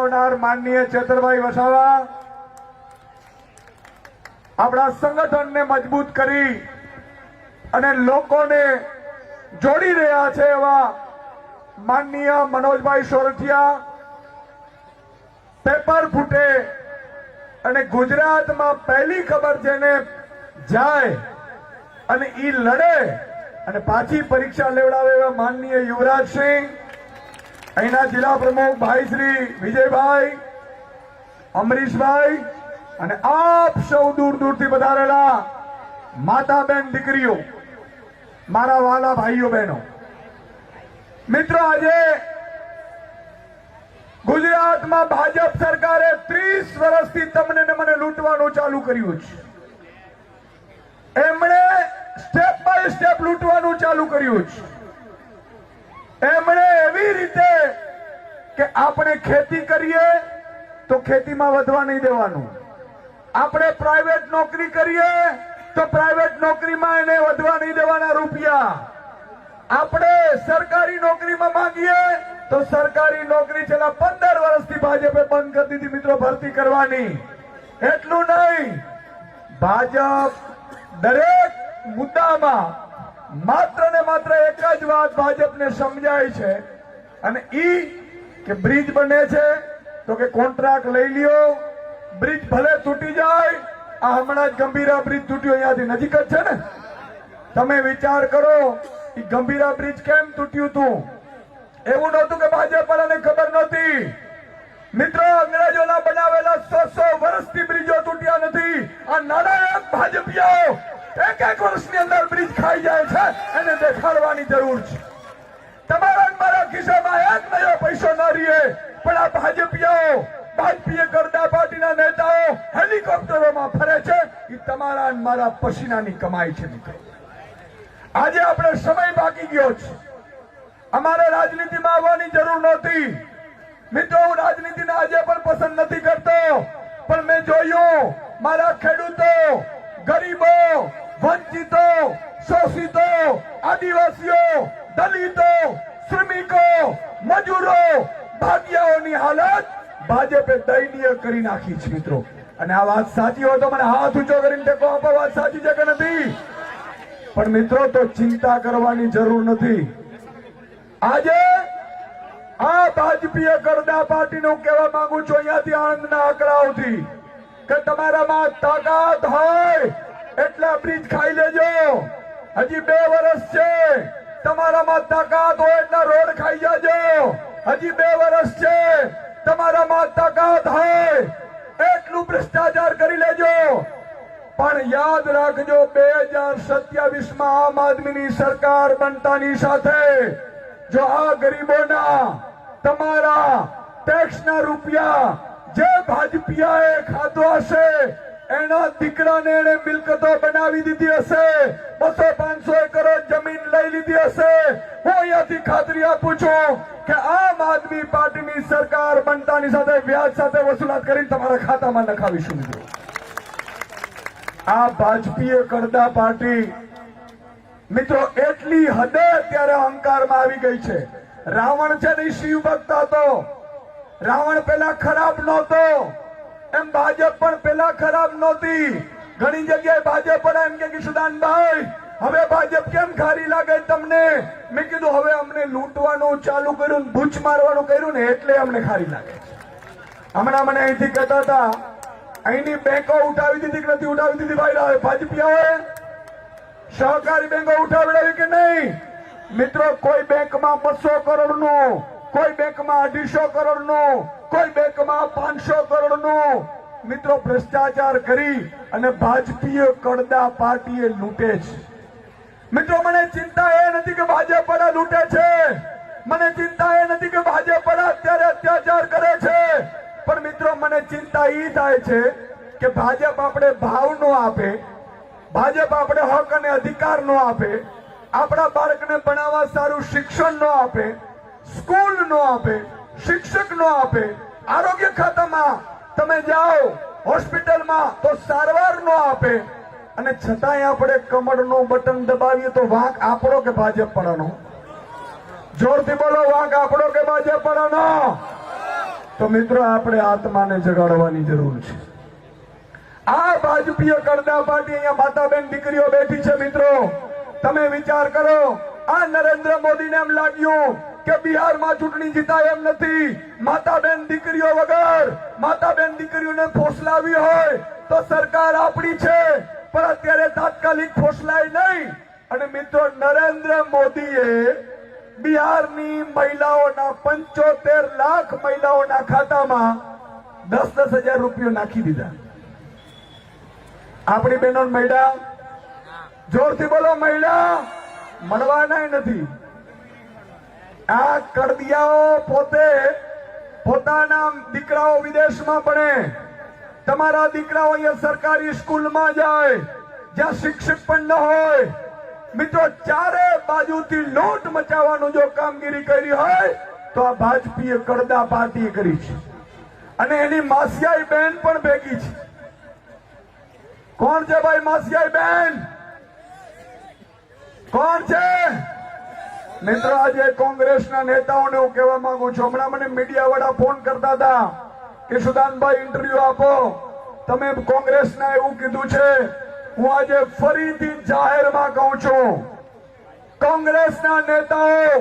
આવનાર માનનીય ચેતરભાઈ વસાવા આપણા સંગઠનને મજબૂત કરી અને લોકોને જોડી રહ્યા છે એવા માનનીય મનોજભાઈ સોરઠિયા. પેપર ફૂટે અને ગુજરાતમાં પહેલી ખબર જેને જાય અને ઈ લડે અને પાછી પરીક્ષા લેવડાવે એવા માનનીય યુવરાજસિંહ અહીંના જિલ્લા પ્રમુખ ભાઈ શ્રી વિજયભાઈ, અમરીશભાઈ અને આપ સૌ દૂર દૂરથી વધારેલા માતા બેન દીકરીઓ, મારા વાલા ભાઈઓ બહેનો. મિત્રો, આજે ગુજરાતમાં ભાજપ સરકારે ત્રીસ વર્ષથી તમને ને મને લૂંટવાનું ચાલુ કર્યું છે. એમણે સ્ટેપ બાય સ્ટેપ લૂંટવાનું ચાલુ કર્યું છે. એમણે એવી રીતે કે આપણે ખેતી કરીએ તો ખેતીમાં વધવા નહીં દેવાનું. આપણે પ્રાઇવેટ નોકરી કરીએ તો પ્રાઇવેટ નોકરીમાં એને વધવા નહીં દેવાના રૂપિયા. આપણે સરકારી નોકરીમાં માંગીએ તો સરકારી નોકરી છેલ્લા પંદર વર્ષથી ભાજપે બંધ કરી દીધી, મિત્રો, ભરતી કરવાની. એટલું નહીં. ભાજપ દરેક મુદ્દામાં માત્ર ને માત્ર એક જ વાત ભાજપને સમજાય છે. અને ઈ કે બ્રિજ બને છે, તો કે કોન્ટ્રાક્ટ લઈ લ્યો. બ્રિજ ભલે તૂટી જાય, આ હમણાં જ ગંભીરા બ્રિજ તૂટ્યો અહીંયાથી નજીક જ છે ને? તમે વિચાર કરો કે ગંભીરા બ્રિજ કેમ તૂટ્યું હતું એવું નહોતું કે ભાજપ વાળાને ખબર નહોતી. મિત્રો, અંગ્રેજોના બનાવેલા સો સો વર્ષથી બ્રિજો તૂટ્યા નથી આ નાણાયક ભાજપીઓ એક એક વર્ષની અંદર બ્રિજ ખાઈ જાય છે એને દેખાડવાની જરૂર છે તમારા ને મારા ખિસ્સામાં એક નયો પૈસો ન રહીએ પણ આ ભાજપીઓ ભાજપીય કરતા પાર્ટીના નેતાઓ હેલિકોપ્ટરોમાં ફરે છે એ તમારા ને મારા પસીનાની કમાઈ છે મિત્રો. આજે આપણે સમય બાકી ગયો છે. અમારે રાજનીતિમાં આવવાની જરૂર નહોતી. મિત્રો, હું રાજનીતિને આજે પણ પસંદ નથી કરતો. પણ મેં જોયું, મારા ખેડૂતો, ગરીબો, વંચિતો, શોષિતો, આદિવાસીઓ, દલિતો, શ્રમિકો, મજૂરો, ભાગ્યાઓની હાલત ભાજપે દયનીય કરી નાખી છે મિત્રો. અને આ વાત સાચી હોય તો મને હાથ ઊંચો કરીને ટેકો આપો વાત સાચી છે કે નથી? પણ મિત્રો, તો ચિંતા કરવાની જરૂર નથી. આજે આ ભાજપીય કરદા પાર્ટીનું કહેવા માંગુ છું, અહીંયાથી આણંદના આંકડાઓથી, કે તમારામાં તાકાત હોય એટલા બ્રિજ ખાઈ લેજો. હજી બે વર્ષ છે, તમારામાં તાકાત હોય એટલા રોડ ખાઈ જાજો. હજી બે વર્ષ છે તમારામાં તાકાત હોય એટલું ભ્રષ્ટાચાર કરી લેજો યાદ રાખજો, બે હજાર સત્યાવીસમાં આમ આદમીની સરકાર બનતાની સાથે જો આ ગરીબોના તમારા ટેક્સના રૂપિયા જે ભાજપિયાએ ખાધો હશે, એના દીકરાને એને મિલકતો બનાવી દીધી હશે, બસો પાંચસો એકર જમીન લઈ લીધી હશે. હું અહીંયાથી ખાતરી આપું છું કે આમ આદમી પાર્ટીની સરકાર બનતાની સાથે વ્યાજ સાથે વસૂલાત કરીને તમારા ખાતામાં નખાવીશું મિત્રો. આ ભાજપીય કરદા પાર્ટી, મિત્રો, એટલી હદે અત્યારે અહંકારમાં આવી ગઈ છે. રાવણ છે ને શિવ ભક્ત હતો. રાવણ પેલા ખરાબ નહોતો. એમ ભાજપ પણ પેલા ખરાબ નહોતી. ઘણી જગ્યાએ ભાજપ પણ એમ કે કિશુદાનભાઈ હવે ભાજપ કેમ ખારી લાગે તમને? મેં કીધું, હવે અમને લૂંટવાનું ચાલુ કર્યું ભૂચ મારવાનું કર્યું ને એટલે અમને ખારી લાગે હમણાં મને અહીંથી કહેતા હતા અહીંની બેંકો ઉઠાવી દીધી કે નથી ઉઠાવી દીધી ભાઈ? ભાજપિયાઓએ સહકારી બેંકો ઉઠાવડાવી કે નહીં? મિત્રો, કોઈ બેંકમાં બસો કરોડનું કોઈ બેંકમાં અઢીસો કરોડનું કોઈ બેંકમાં પાંચસો કરોડનું મિત્રો ભ્રષ્ટાચાર કરી અને ભાજપીય કડદા પાર્ટીએ લૂંટે છે. મિત્રો, મને ચિંતા એ નથી કે ભાજપડા લૂંટે છે. મને ચિંતા એ નથી કે ભાજપ વાળા અત્યારે અત્યાચાર કરે છે. પણ મિત્રો, મને ચિંતા એ થાય છે કે ભાજપ આપણે ભાવ નો આપે, ભાજપ આપણે હક અને અધિકાર નો આપે, આપણા બાળકને ભણાવવા સારું શિક્ષણ નો આપે, સ્કૂલ નો આપે, શિક્ષક નો આપે, આરોગ્ય ખાતામાં તમે જાઓ, હોસ્પિટલમાં તો સારવાર નો આપે, અને છતાંય આપણે કમળનો બટન દબાવીએ તો વાંક આપણો કે ભાજપ પડવાનો જોરથી બોલો, વાંક આપણો કે ભાજપ પડવાનો તો મિત્રો, આપણે આત્માને જગાડવાની જરૂર છે. આ ભાજપીય કરદા પાર્ટી અહીંયા માતાબેન દીકરીઓ બેઠી છે મિત્રો. તમે વિચાર કરો, આ નરેન્દ્ર મોદીને એમ લાગ્યું કે બિહારમાં ચૂંટણી જીતાય એમ નથી. માતાબેન દીકરીઓ વગર, માતાબેન દીકરીઓને ફોસલાવી હોય તો સરકાર આપણી છે, પણ અત્યારે તાત્કાલિક ફોસલાય નહીં. અને મિત્રો, નરેન્દ્ર મોદીએ બિહારની મહિલાઓના પંચોતેર લાખ મહિલાઓના ખાતામાં દસ દસ હજાર રૂપિયો નાખી દીધા. આપણી બહેનો મહિલા જોરથી બોલો મહિલા મળવાના નથી. આ કરદિયાઓ પોતે પોતાના દીકરાઓ વિદેશમાં ભણે. તમારા દીકરાઓ અહીંયા સરકારી સ્કૂલમાં જાય. જ્યાં શિક્ષક પણ ન હોય. મિત્રો, ચારે બાજુથી લૂંટ મચાવવાનું જો કામગીરી કરી હોય, તો આ ભાજપીએ કરદા પાર્ટી કરી છે. અને એની માસિયાઈ બેન પણ ભેગી છે. કોણ છે ભાઈ માસિયાઈ બેન? કોણ છે? મિત્રો, આજે કોંગ્રેસના નેતાઓને હું કહેવા માંગુ છું. હમણાં મને મીડિયા વાળા ફોન કરતા હતા કે, સુદાનભાઈ ઇન્ટરવ્યુ આપો. તમે કોંગ્રેસના એવું કીધું છે હું આજે ફરીથી જાહેરમાં કહું છું, કોંગ્રેસના નેતાઓ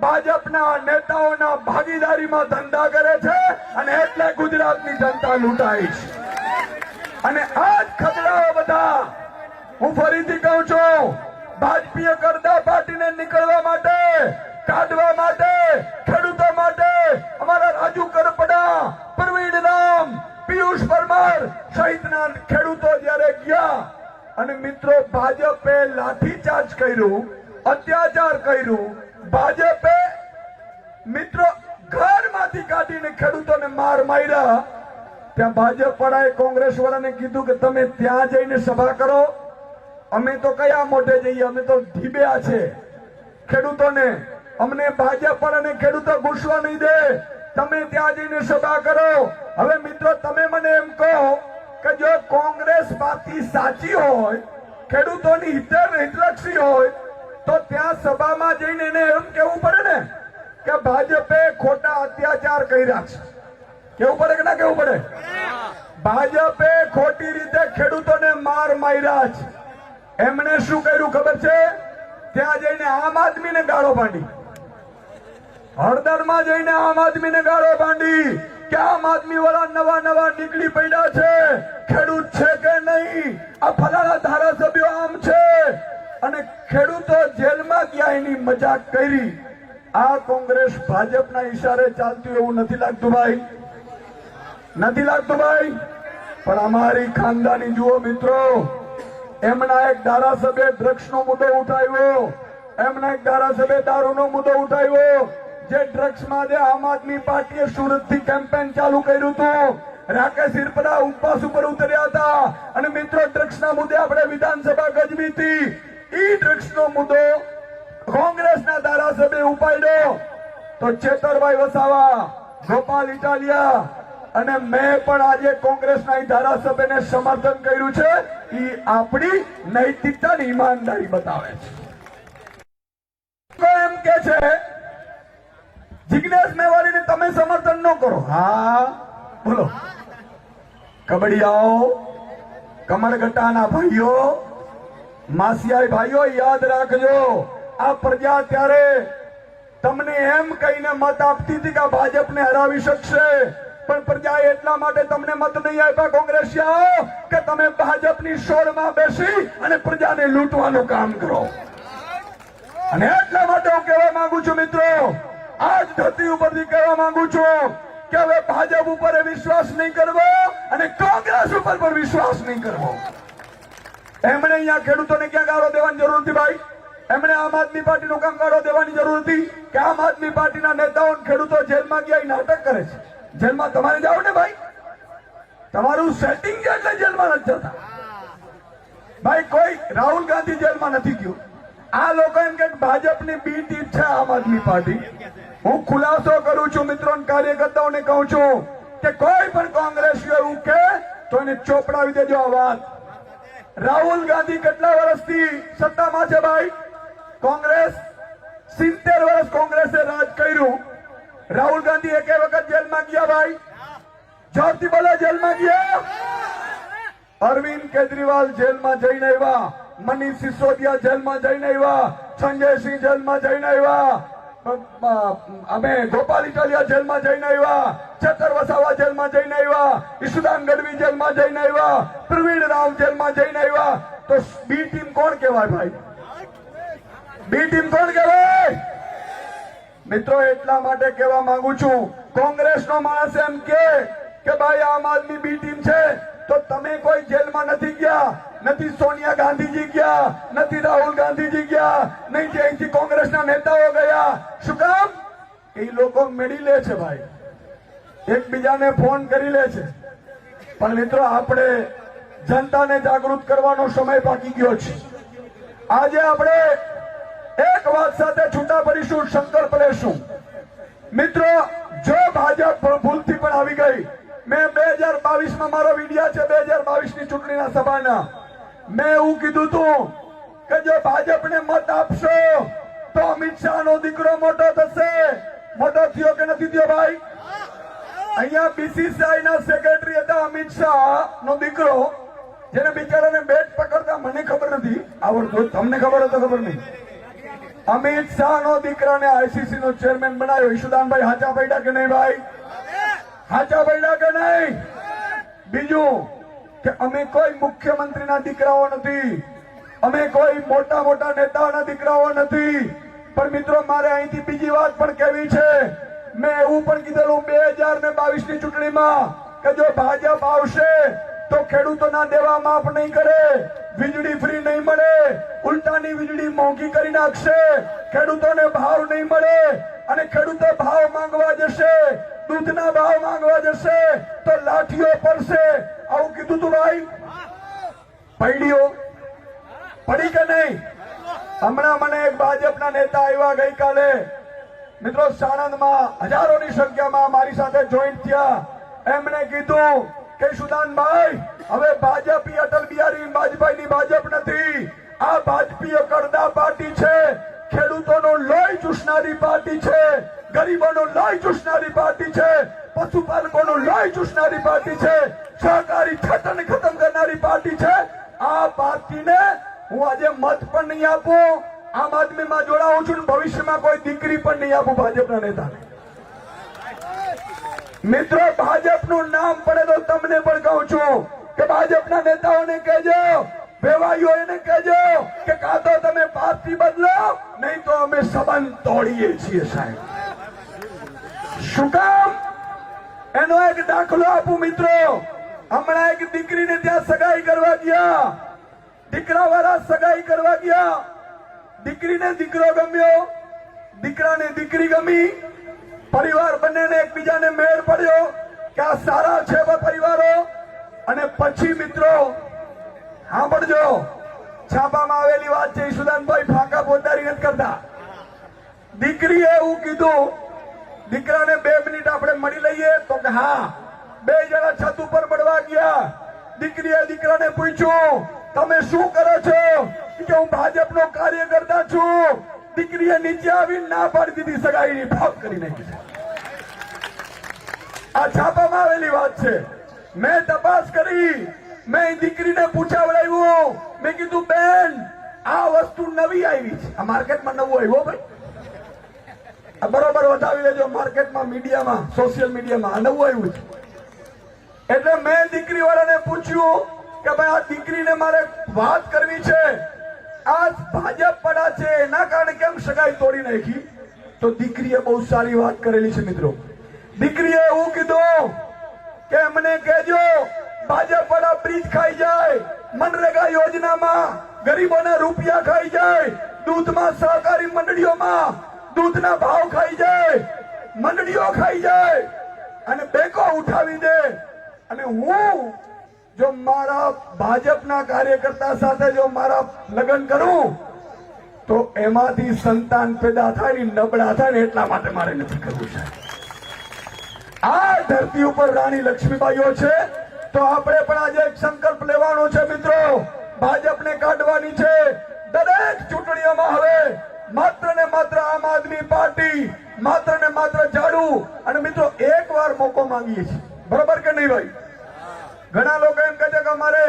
ભાજપના નેતાઓના ભાગીદારીમાં ધંધા કરે છે અને એટલે ગુજરાતની જનતા લૂંટાઈ છે. અને આ જ ખતરાઓ બધા હું ફરીથી કહું છું, ભાજપીય કરતા પાર્ટીને નીકળવા માટે, કાઢવા માટે, ખેડૂતો માટે અમારા રાજુ કરપડા પ્રવીણ રામ પિયુષ પરમાર સહિતના ખેડૂતો જયારે ગયા અને મિત્રો ભાજપે લાઠીચાર્જ કર્યું, અત્યાચાર કર્યું, ભાજપે મિત્રો ઘરમાંથી કાઢીને ખેડૂતોને માર માર્યા, ત્યાં ભાજપ વાળાએ કોંગ્રેસ વાળાને કીધું કે તમે ત્યાં જઈને સભા કરો, અમે તો કયા મોઢે જઈએ, અમે તો ઢીબ્યા છે. ખેડૂતોને, અમને ભાજપ વાળાને ખેડૂતો ઘૂસવા નહીં દે. તમે ત્યાં જઈને સભા કરો. હવે મિત્રો, તમે મને એમ કહો કે જો કોંગ્રેસ પાર્ટી સાચી હોય, ખેડૂતોની હિતર હિતલક્ષી હોય, તો ત્યાં સભામાં જઈને એને એમ કેવું પડે ને કે ભાજપે ખોટા અત્યાચાર કર્યા છે. કેવું પડે કે ના કેવું પડે? ભાજપે ખોટી રીતે ખેડૂતોને માર માર્યા છે. એમણે શું કર્યું ખબર છે? ત્યાં જઈને આમ આદમીને ગાળો બાંધી હળદરમાં જઈને આમ આદમીને ગાળો બાંધી કે આમ આદમી વાળા નવા નવા નીકળી પડ્યા છે? ખેડૂત છે કે નહીં? આ ફલાણા ધારાસભ્યો આમ છે. અને ખેડૂતો જેલમાં ગયા એની મજાક કરી. આ કોંગ્રેસ ભાજપના ઈશારે ચાલતું એવું નથી લાગતું ભાઈ. નથી લાગતું ભાઈ? પણ અમારી ખાનદાની જુઓ મિત્રો, એમના એક ધારાસભ્ય ડ્રગ્સ નો મુદ્દો ઉઠાવ્યો. એમના એક ધારાસભ્ય દારૂનો મુદ્દો ઉઠાવ્યો. જે ડ્રગ્સ માટે આમ આદમી પાર્ટીએ સુરતથી કેમ્પેન ચાલુ કર્યું હતું રાકેશ હિરપરા ઉપવાસ ઉપર ઉતર્યા હતા. અને મિત્રો ડ્રગ્સ ના મુદ્દે આપણે વિધાનસભા ગજવી હતી. ઈ ડ્રગ્સ નો મુદ્દો કોંગ્રેસના ધારાસભ્ય ઉપાડ્યો. તો ચેતરભાઈ વસાવા, ગોપાલ ઇટાલિયા અને મેં પણ આજે કોંગ્રેસના ધારાસભ્યને સમર્થન કર્યું છે. એ આપણી નૈતિકતા ની ઈમાનદારી બતાવે છે. એમ કે છે જિજ્ઞેશ મેવાડીને તમે સમર્થન ન કરો. હા, બોલો. કબડિયાઓ કમરગટ્ટાના ભાઈઓ, માસિયાઈ ભાઈઓ, યાદ રાખજો. આ પ્રજા ત્યારે તમને એમ કહીને મત આપતી હતી કે ભાજપને હરાવી શકશે. પણ પ્રજા એટલા માટે તમને મત નહીં આપ્યા કોંગ્રેસિયાઓ, કે તમે ભાજપની શોળમાં બેસી અને પ્રજાને લૂંટવાનું કામ કરો. અને એટલા માટે હું કહેવા માંગુ છું મિત્રો આજ ધરતી ઉપરથી કહેવા માંગુ છું કે હવે ભાજપ ઉપર વિશ્વાસ નહીં કરવો અને કોંગ્રેસ ઉપર પણ વિશ્વાસ નહીં કરવો. એમણે અહીંયા ખેડૂતોને ક્યાં ગાળો દેવાની જરૂર હતી ભાઈ? એમણે આમ આદમી પાર્ટીનો કામ ગાળો દેવાની જરૂર હતી કે આમ આદમી પાર્ટીના નેતાઓ ખેડૂતો જેલમાં ગયા નાટક કરે છે. જેલમાં તમારે જાઓ ને ભાઈ? તમારું સેટિંગ છે એટલે જેલમાં નથી જતા. ભાઈ, કોઈ રાહુલ ગાંધી જેલમાં નથી ગયું. આ લોકો એમ કે ભાજપની બી ટીમ છે આમ આદમી પાર્ટી. હું ખુલાસો કરું છું મિત્રો કાર્યકર્તાઓને કહું છું કે કોઈ પણ કોંગ્રેસીઓ એવું કે તો એને ચોપડાવી દેજો આ વાત. રાહુલ ગાંધી કેટલા વર્ષથી સત્તામાં છે ભાઈ? કોંગ્રેસ સિત્તેર વર્ષ કોંગ્રેસે રાજ કર્યું. રાહુલ ગાંધી એકે વખત જેલમાં ગયા ભાઈ? જોરથી બોલો, જેલમાં ગયા? અરવિંદ કેજરીવાલ જેલમાં જઈને આવ્યા. મનીષ સિસોદિયા જેલમાં જઈને આવ્યા. સંજયસિંહ જેલમાં જઈને આવ્યા. અમે ગોપાલ ઇટાલિયા જેલમાં જઈને આવ્યા, ચતર વસાવા જેલમાં જઈને આવ્યા ઈશુદાન ગઢવી જેલમાં જઈને આવ્યા, પ્રવીણ રાવ જેલમાં જઈને આવ્યા. તો બી ટીમ કોણ કહેવાય ભાઈ? બી ટીમ કોણ કહેવાય? મિત્રો, એટલા માટે કહેવા માંગુ છું, કોંગ્રેસનો માણસ એમ કે ભાઈ, આમ આદમી બી ટીમ છે. તો તમે કોઈ જેલમાં નથી ગયા, નથી સોનિયા ગાંધીજી ગયા, નથી રાહુલ ગાંધીજી ગયા, નહીં અહીંથી કોંગ્રેસના નેતાઓ ગયા. શું કામ? એ લોકો મેળી લે છે ભાઈ. એકબીજાને ફોન કરી લે છે. પણ મિત્રો, આપણે જનતાને જાગૃત કરવાનો સમય બાકી ગયો છે. આજે આપણે એક વાત સાથે છૂટા પડીશું, સંકલ્પ લેશું. મિત્રો, જો ભાજપ ભૂલથી પણ આવી ગઈ મેં બે હજાર બાવીસમાં મારો વિડિયા છે બે હજાર બાવીસની ચૂંટણીના સભાના. મેં એવું કીધું તું કે જો ભાજપને મત આપશો, તો અમિત શાહ નો દીકરો મોટો થશે. મોટો થયો કે નથી થયો ભાઈ? અહીંયા બીસીસીઆઈ ના સેક્રેટરી હતા અમિત શાહ નો દીકરો જેને બિચારાને બેટ પકડતા મને ખબર નથી. આવડતું તમને ખબર હતો ખબર નહીં. અમિત શાહ નો દીકરાને આઈસીસી નો ચેરમેન બનાવ્યો. ઈશુદાનભાઈ હાચા પૈડા કે નહીં ભાઈ? હાચા પડ્યા કે નહીં? બીજું કે અમે કોઈ મુખ્યમંત્રીના દીકરાઓ નથી. અમે કોઈ મોટા મોટા નેતાઓના દીકરાઓ નથી. પણ મિત્રો, મારે અહીંથી બીજી વાત પણ કહેવી છે. મેં એવું પણ કીધેલું બે હજાર ને બાવીસની ચૂંટણીમાં કે જો ભાજપ આવશે તો ખેડૂતોના દેવા માફ નહીં કરે, વીજળી ફ્રી નહીં મળે, ઉલટાની વીજળી મોંઘી કરી નાખશે, ખેડૂતોને ભાવ નહીં મળે દૂધના ભાવ માંગવા જશે તો લાઠીઓ પડશે. આવું કીધું તું ભાઈ? પૈડીઓ પડી કે નહીં? હમણાં મને એક ભાજપના નેતા આવ્યા ગઈકાલે. મિત્રો, સાણંદમાં હજારોની સંખ્યામાં મારી સાથે જોઈન્ટ થયા. એમણે કીધું કે, સુદાનભાઈ, હવે ભાજપ અટલ બિહારી વાજપેયીની ભાજપ નથી. આ ભાજપીય કરદા પાર્ટી છે. ખેડૂતોનો લોહી ચૂસનારી પાર્ટી છે. ગરીબોનું લોહી ચૂસનારી પાર્ટી છે, પશુપાલકોનો લોહી ચૂસનારી પાર્ટી છે સહકારી છટને ખતમ કરનારી પાર્ટી છે. આ પાર્ટીને હું આજે મત પણ નહીં આપું, આમ આદમીમાં જોડાઉં છું ભવિષ્યમાં કોઈ દીકરી પણ નહીં આપું ભાજપના નેતાને. મિત્રો, ભાજપનું નામ પડે તો તમને પણ કહું છું કે ભાજપના નેતાઓને કહેજો, વેવાઈઓ એને કહેજો કે કાં તો તમે પાર્ટી બદલો, નહીં તો અમે સંબંધ તોડીએ છીએ સાહેબ. શું કામ? એનો એક દાખલો આપું મિત્રો. હમણાં એક દીકરીને ત્યાં સગાઈ કરવા ગયા. દીકરા વાળા સગાઈ કરવા ગયા. દીકરીને દીકરો ગમ્યો. દીકરાને દીકરી ગમી. પરિવાર બંનેને એકબીજાને મેળ પડ્યો કે આ સારા છે પરિવારો. અને પછી મિત્રો, સાંભળજો. છાપામાં આવેલી વાત છે, ઈશુદાનભાઈ ફાંકા પોતારી નથી કરતા. દીકરીએ એવું કીધું દીકરાને બે મિનિટ આપણે મળી લઈએ તો કે હા, બે જણા છત ઉપર મળવા ગયા. દીકરીએ દીકરાને પૂછ્યું, તમે શું કરો છો? કે હું ભાજપનો કાર્યકર્તા છું. દીકરીએ નીચે આવી ના પાડી દીધી, સગાઈની ભાગ કરી નાખી આ છાપામાં આવેલી વાત છે. મેં તપાસ કરી, મેં દીકરીને પૂછાવડાવ્યું. મેં કીધું, બેન, આ વસ્તુ નવી આવી છે. આ માર્કેટમાં નવું આવ્યો ભાઈ. આ બરોબર લેજો માર્કેટમાં, મીડિયામાં સોશિયલ મીડિયામાં. નવું આવ્યું છે. એટલે મેં દીકરી વાળાને પૂછ્યું કે ભાઈ, આ દીકરીને મારે વાત કરવી છે. આ ભાજપ પડા છે, એના કારણે કેમ સગાઈ તોડી નાખી? તો દીકરીએ બહુ સારી વાત કરેલી છે, મિત્રો. દીકરીએ એવું કીધું કે મને કહેજો, ભાજપ વાળા બ્રિજ ખાઈ જાય, મનરેગા યોજનામાં ગરીબોના રૂપિયા ખાઈ જાય, દૂધમાં સહકારી મંડળીઓમાં દૂધના ભાવ ખાઈ જાય, મંડળીઓ ખાઈ જાય, અને બેકો ઉઠાવી દે. અને હું જો મારા ભાજપના કાર્યકર્તા સાથે જો મારા લગ્ન કરું, તો એમાંથી સંતાન પેદા થાય નબળા થાય એટલા માટે મારે નથી કરવું સાહેબ. આ ધરતી ઉપર રાણી લક્ષ્મીબાઈઓ છે, તો આપણે પણ આજે એક સંકલ્પ લેવાનો છે મિત્રો. ભાજપને કાઢવાની છે. દરેક ચૂંટણીઓમાં હવે માત્ર ને માત્ર આમ આદમી પાર્ટી, માત્ર ને માત્ર ઝાડુ અને મિત્રો, એક વાર મોકો માંગીએ છીએ. બરોબર કે નહીં ભાઈ? ઘણા લોકો એમ કહે છે કે અમારે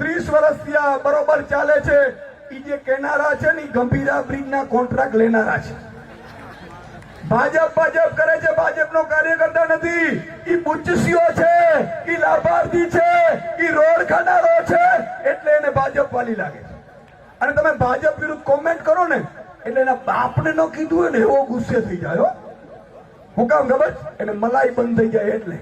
ત્રીસ વર્ષથી આ બરોબર ચાલે છે. એ જે કેનારા છે ને ગંભીરા બ્રિજ ના કોન્ટ્રાક્ટ લેનારા છે. ભાજપ ભાજપ કરે છે, ભાજપનો કાર્યકર્તા નથી. ઈ બુચ્ચસીઓ છે, ઈ લાભાર્થી છે, ઈ રોડ ખાનારો છે, એટલે એને ભાજપ વાલી લાગે અને તમે ભાજપ વિરુદ્ધ કોમેન્ટ કરો ને એટલે એના બાપને ન કીધું હોય ને, એવો ગુસ્સે થઈ જાય, હો. કામ ખબર? એને મલાઈ બંધ થઈ જાય એટલે.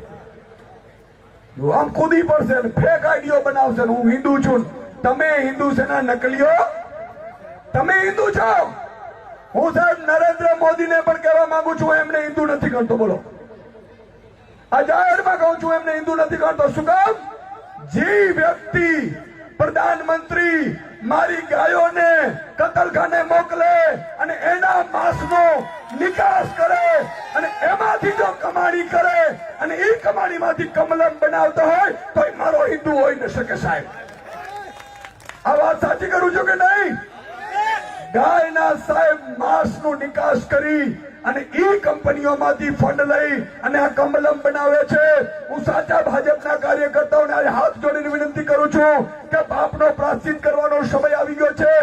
આમ કૂદી પડશે ને ફેક આઈડિયો બનાવશે હું હિન્દુ છું તમે હિન્દુ સેના નકલીઓ તમે હિન્દુ છો. હું સાહેબ નરેન્દ્ર મોદીને પણ કહેવા માંગુ છું એમને હિન્દુ નથી ગણતો, બોલો. આ જાહેરમાં કહું છું એમને હિન્દુ નથી ગણતો. શું કામ? જે વ્યક્તિ પ્રધાનમંત્રી મારી ગાયોને કતલખાને મોકલે અને એના માંસનો નિકાસ કરે અને એમાંથી જો કમાણી કરે અને એ કમાણીમાંથી કમલમ બનાવતો હોય તો મારો હિન્દુ હોઈ ન શકે સાહેબ. આ વાત સાચી કરું છું કે નહીં? ગાયના સાહેબ માંસનો નિકાસ કરી અને ઈ કંપનીઓમાંથી ફંડ લઈ અને આ કમલમ બનાવે છે. હું સાચા ભાજપના કાર્યકર્તાઓને આજે હાથ જોડીને વિનંતી કરું છું કે પાપનો પ્રાશ્ચિત કરવાનો સમય આવી ગયો છે.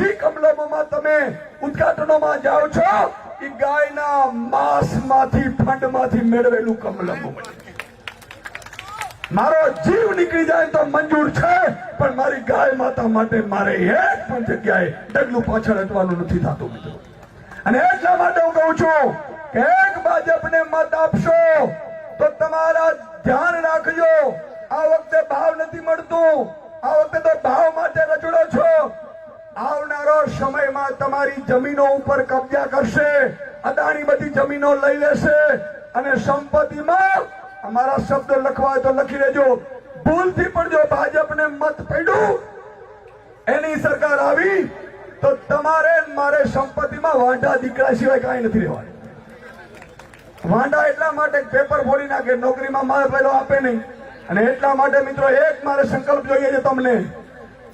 જે કમલમોમાં તમે ઉદઘાટનોમાં જાઓ છો, એ ગાયના માંસમાંથી, ફંડમાંથી મેળવેલું કમલમો મારો જીવ નીકળી જાય તો મંજૂર છે, પણ મારી ગાય માતા માટે મારે એક પણ જગ્યાએ ડગલું પાછળ હટવાનું નથી થતું, મિત્રો. અને એટલા માટે હું કહું છું કે એક ભાજપને મત આપશો, તો તમારા ધ્યાન રાખજો. આ વખતે ભાવ નથી મળતું. આ વખતે તો ભાવ માટે રચડો છો. આવનારો સમયમાં તમારી જમીનો ઉપર કબજા કરશે, અદાણી બધી જમીનો લઈ લેશે, અને સંપત્તિમાં અમારા શબ્દ લખવા હોય તો લખી લેજો. ભૂલથી પણ જો ભાજપને મત પડ્યું, એની સરકાર આવી, તો તમારે મારે સંપત્તિમાં વાંઢા દીકરા સિવાય કાંઈ નથી રહેવાનું. વાંઢા એટલા માટે પેપર ફોડી નાખે, નોકરીમાં મારે પેલો આપે નહીં. અને એટલા માટે મિત્રો એક મારે સંકલ્પ જોઈએ છે તમને.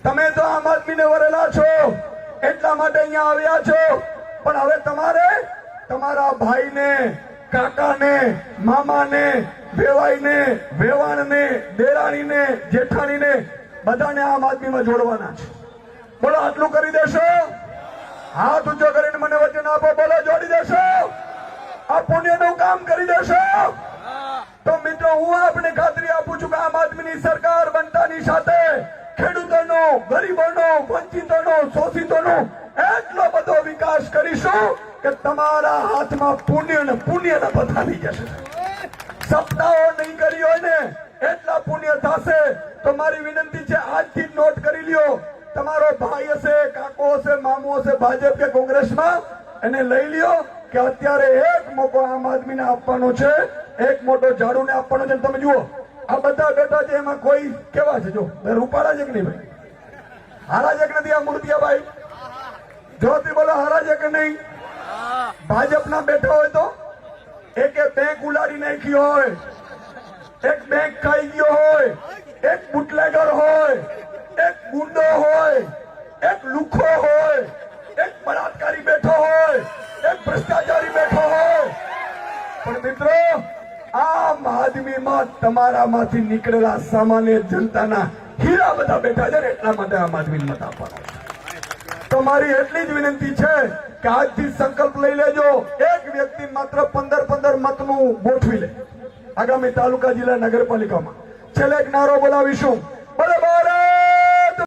તમે તો આમ આદમીને વરેલા છો, એટલા માટે અહીંયા આવ્યા છો. પણ હવે તમારે તમારા ભાઈને, કાકાને, મામાને વેવાઈને, વેવાણને, દેરાણીને, જેઠાણીને બધાને આમ આદમીમાં જોડવાના છે. બોલો, આટલું કરી દેશો? હાથ ઊંચો કરીને મને વચન આપો. બોલો, જોડી દેશો? આ પુણ્યનું કામ કરી દેશો? તો મિત્રો, હું આપને ખાતરી આપું છું કે આમ આદમીની સરકાર બનતાની સાથે ખેડૂતોનો, ગરીબોનો, વંચિતોનો, શોષિતોનો એટલો બધો વિકાસ કરીશું કે તમારા હાથમાં પુણ્ય ને પુણ્ય બધા જશે. સપ્તાહો નહીં કરી હોય ને એટલા પુણ્ય થશે. તો મારી વિનંતી છે, આજથી નોટ કરી લ્યો. તમારો ભાઈ હશે, કાકો હશે, મામો હશે, ભાજપ કે કોંગ્રેસમાં, એને લઈ લ્યો કે અત્યારે એક મોકો આમ આદમીને આપવાનો છે, એક મોટો ઝાડુને આપવાનો છે. તમે જુઓ, આ બધા બેઠા છે, એમાં કોઈ કેવા છે? જો રૂપાળા છે કે નહીં ભાઈ. હારા છે કે નથી આ મૂર્તિયા ભાઈ જોતી બોલો, હારા છે કે નહીં. ભાજપના બેઠા હોય તો? એકે બેંક ઉલાડી નાખી હોય, એક બેંક ખાઈ ગયો હોય, એક બુટલેગર હોય, એક ગુંડો હોય, એક લુખો હોય, એક બળાત્કારી બેઠો હોય, એક ભ્રષ્ટાચારી બેઠો હોય. પણ મિત્રો, આમ આદમીમાં તમારામાંથી નીકળેલા સામાન્ય જનતાના હીરા બધા બેઠા છે એટલા માટે આમ આદમી મત આપવાનો તો મારી એટલી જ વિનંતી છે કે આજથી સંકલ્પ લઈ લેજો. એક વ્યક્તિ માત્ર પંદર પંદર મતનું ગોઠવી લે. આગામી તાલુકા જિલ્લા નગરપાલિકામાં. છેલ્લે એક નારો બોલાવીશું. બોલો